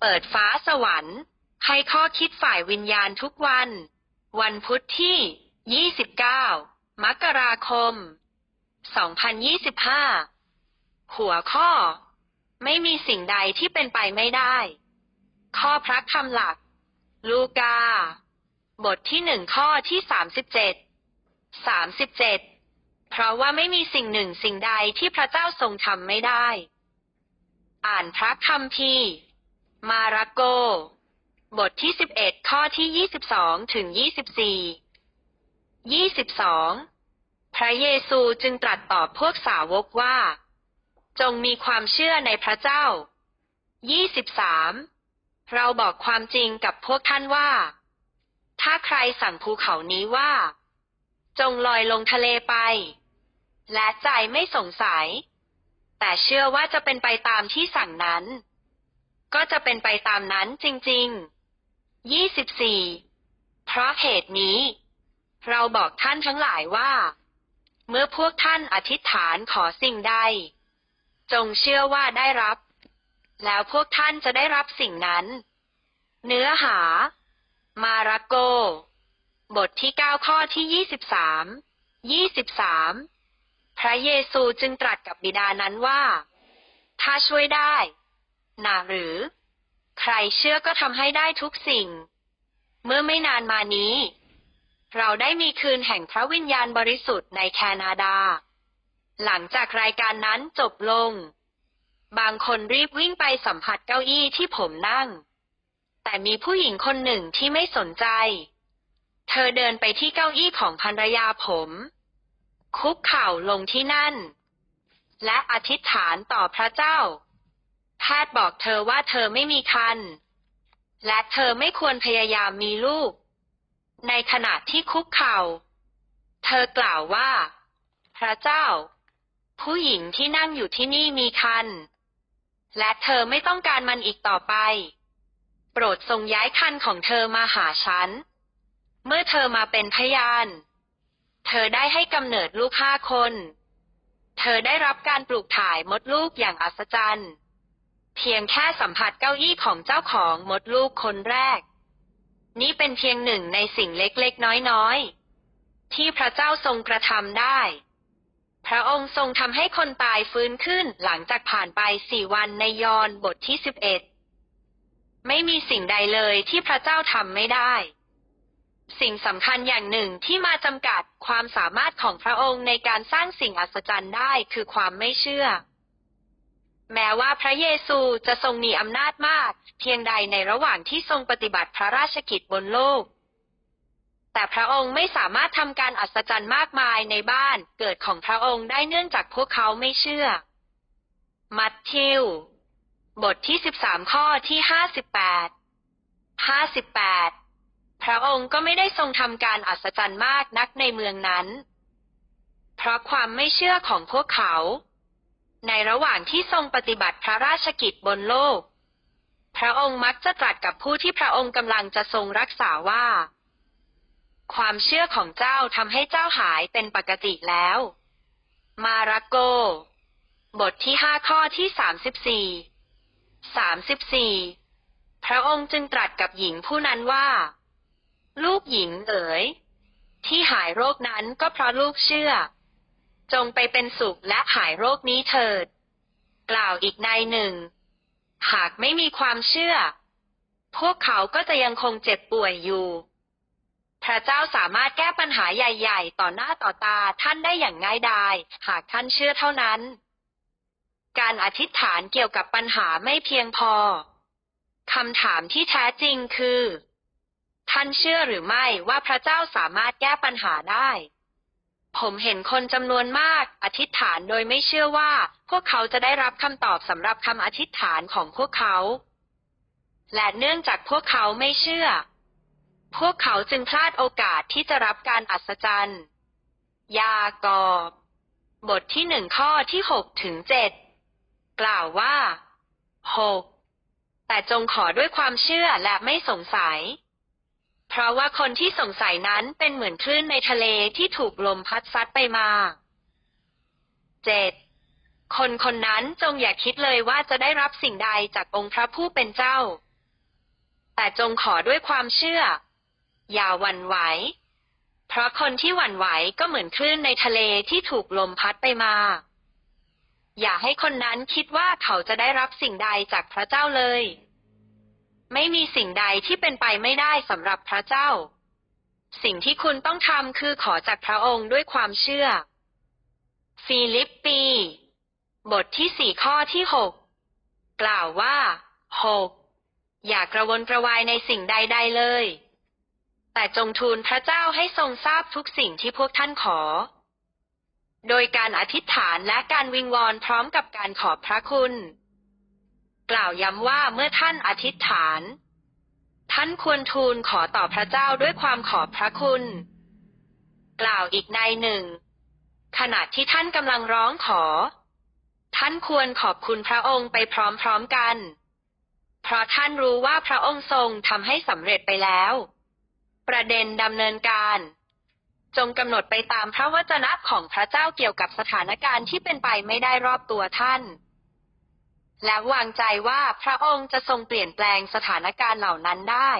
เปิดฟ้าสวรรค์ ให้ข้อคิดฝ่ายวิญญาณทุกวัน วันพุธที่ 29 มกราคม 2025 หัวข้อ ไม่มีสิ่งใดที่เป็นไปไม่ได้ ข้อพระคำหลัก ลูกา บทที่หนึ่งข้อที่สามสิบเจ็ดสามสิบเจ็ดเพราะว่าไม่มีสิ่งหนึ่งสิ่งใดที่พระเจ้าทรงทำไม่ได้ อ่านพระคัมภีร์ มาระโก บทที่สิบเอ็ดข้อที่ยี่สิบสองถึงยี่สิบสี่ยี่สิบสองพระเยซูจึงตรัสตอบพวกสาวกว่า จงมีความเชื่อในพระเจ้ายี่สิบสามเราบอกความจริงกับพวกท่านว่า ถ้าใครสั่งภูเขานี้ว่า จงลอยลงทะเลไป และใจไม่สงสัย แต่เชื่อว่าจะเป็นไปตามที่สั่งนั้น ก็จะเป็นไปตามนั้นจริงๆยี่สิบสี่เพราะเหตุนี้ เราบอกท่านทั้งหลายว่า เมื่อพวกท่านอธิษฐานขอสิ่งใด จงเชื่อว่าได้รับ แล้วพวกท่านจะได้รับสิ่งนั้น เนื้อหา มาระโก บทที่เก้าข้อที่ยี่สิบสามยี่สิบสามพระเยซูจึงตรัสกับบิดานั้นว่า ถ้าช่วยได้ นาหรือ ใครเชื่อก็ทำให้ได้ทุกสิ่ง เมื่อไม่นานมานี้ เราได้มีคืนแห่งพระวิญญาณบริสุทธิ์ในแคนาดา หลังจากรายการนั้นจบลง บางคนรีบวิ่งไปสัมผัสเก้าอี้ที่ผมนั่ง แต่มีผู้หญิงคนหนึ่งที่ไม่สนใจ เธอเดินไปที่เก้าอี้ของภรรยาผม คุกเข่าลงที่นั่น และอธิษฐานต่อพระเจ้า แพทย์บอกเธอว่าเธอไม่มีคัน และเธอไม่ควรพยายามมีลูก ในขณะที่คุกเข่า เธอกล่าวว่า พระเจ้า ผู้หญิงที่นั่งอยู่ที่นี่มีคัน และเธอไม่ต้องการมันอีกต่อไป โปรดทรงย้ายคันของเธอมาหาฉัน เมื่อเธอมาเป็นพยาน เธอได้ให้กำเนิดลูกห้าคน เธอได้รับการปลูกถ่ายมดลูกอย่างอัศจรรย์ เพียงแค่สัมผัสเก้าอี้ของเจ้าของมดลูกคนแรก นี่เป็นเพียงหนึ่งในสิ่งเล็กๆ น้อยๆ ที่พระเจ้าทรงกระทำได้ พระองค์ทรงทำให้คนตายฟื้นขึ้นหลังจากผ่านไปสี่วันในยอห์นบทที่สิบเอ็ดไม่มีสิ่งใดเลยที่พระเจ้าทำไม่ได้ สิ่งสำคัญอย่างหนึ่งที่มาจำกัดความสามารถของพระองค์ในการสร้างสิ่งอัศจรรย์ได้คือความไม่เชื่อ แม้ว่าพระเยซูจะทรงมีอำนาจมาก เพียงใดในระหว่างที่ทรงปฏิบัติพระราชกิจบนโลก แต่พระองค์ไม่สามารถทำการอัศจรรย์มากมายในบ้านเกิดของพระองค์ได้เนื่องจากพวกเขาไม่เชื่อ มัทธิว บทที่สิบสามข้อที่ห้าสิบแปดห้าสิบแปดพระองค์ก็ไม่ได้ทรงทำการอัศจรรย์มากนักในเมืองนั้น เพราะความไม่เชื่อของพวกเขา ในระหว่างที่ทรงปฏิบัติพระราชกิจบนโลก พระองค์มักจะตรัสกับผู้ที่พระองค์กำลังจะทรงรักษาว่า ความเชื่อของเจ้าทำให้เจ้าหายเป็นปกติแล้ว มาระโก บทที่ห้าข้อที่สามสิบสี่สามสิบสี่พระองค์จึงตรัสกับหญิงผู้นั้นว่า ลูกหญิงเอ๋ย ที่หายโรคนั้นก็เพราะลูกเชื่อ จงไปเป็นสุขและหายโรคนี้เถิด กล่าวอีกในหนึ่ง หากไม่มีความเชื่อ พวกเขาก็จะยังคงเจ็บป่วยอยู่ พระเจ้าสามารถแก้ปัญหาใหญ่ๆ ต่อหน้าต่อตาท่านได้อย่างง่ายดาย หากท่านเชื่อเท่านั้น การอธิษฐานเกี่ยวกับปัญหาไม่เพียงพอ คำถามที่แท้จริงคือ ท่านเชื่อหรือไม่ว่าพระเจ้าสามารถแก้ปัญหาได้ ผมเห็นคนจำนวนมาก อธิษฐานโดยไม่เชื่อว่า พวกเขาจะได้รับคำตอบสำหรับคำอธิษฐานของพวกเขา และเนื่องจากพวกเขาไม่เชื่อ พวกเขาจึงพลาดโอกาสที่จะรับการอัศจรรย์ ยากอบบทที่หนึ่งข้อที่หกถึงเจ็ดกล่าวว่าหกแต่จงขอด้วยความเชื่อและไม่สงสัย เพราะว่าคนที่สงสัยนั้นเป็นเหมือนคลื่นในทะเลที่ถูกลมพัดซัดไปมา เจ็ดคนคนนั้นจงอย่าคิดเลยว่าจะได้รับสิ่งใดจากองค์พระผู้เป็นเจ้า แต่จงขอด้วยความเชื่อ อย่าหวั่นไหว เพราะคนที่หวั่นไหวก็เหมือนคลื่นในทะเลที่ถูกลมพัดไปมา อย่าให้คนนั้นคิดว่าเขาจะได้รับสิ่งใดจากพระเจ้าเลย ไม่มีสิ่งใดที่เป็นไปไม่ได้สำหรับพระเจ้า สิ่งที่คุณต้องทำคือขอจากพระองค์ด้วยความเชื่อ ฟิลิปปี บทที่สี่ข้อที่หกกล่าวว่าหกอย่ากระวนกระวายในสิ่งใดๆเลย แต่จงทูลพระเจ้าให้ทรงทราบทุกสิ่งที่พวกท่านขอ โดยการอธิษฐานและการวิงวอนพร้อมกับการขอบพระคุณ กล่าวย้ำว่าเมื่อท่านอธิษฐาน ท่านควรทูลขอต่อพระเจ้าด้วยความขอบพระคุณ กล่าวอีกในหนึ่ง ขณะที่ท่านกำลังร้องขอ ท่านควรขอบคุณพระองค์ไปพร้อมๆกัน เพราะท่านรู้ว่าพระองค์ทรงทำให้สำเร็จไปแล้ว ประเด็นดำเนินการจงกำหนดไปตามพระวจนะของพระเจ้าเกี่ยวกับสถานการณ์ที่เป็นไปไม่ได้รอบตัวท่าน และวางใจว่าพระองค์จะทรงเปลี่ยนแปลงสถานการณ์เหล่านั้นได้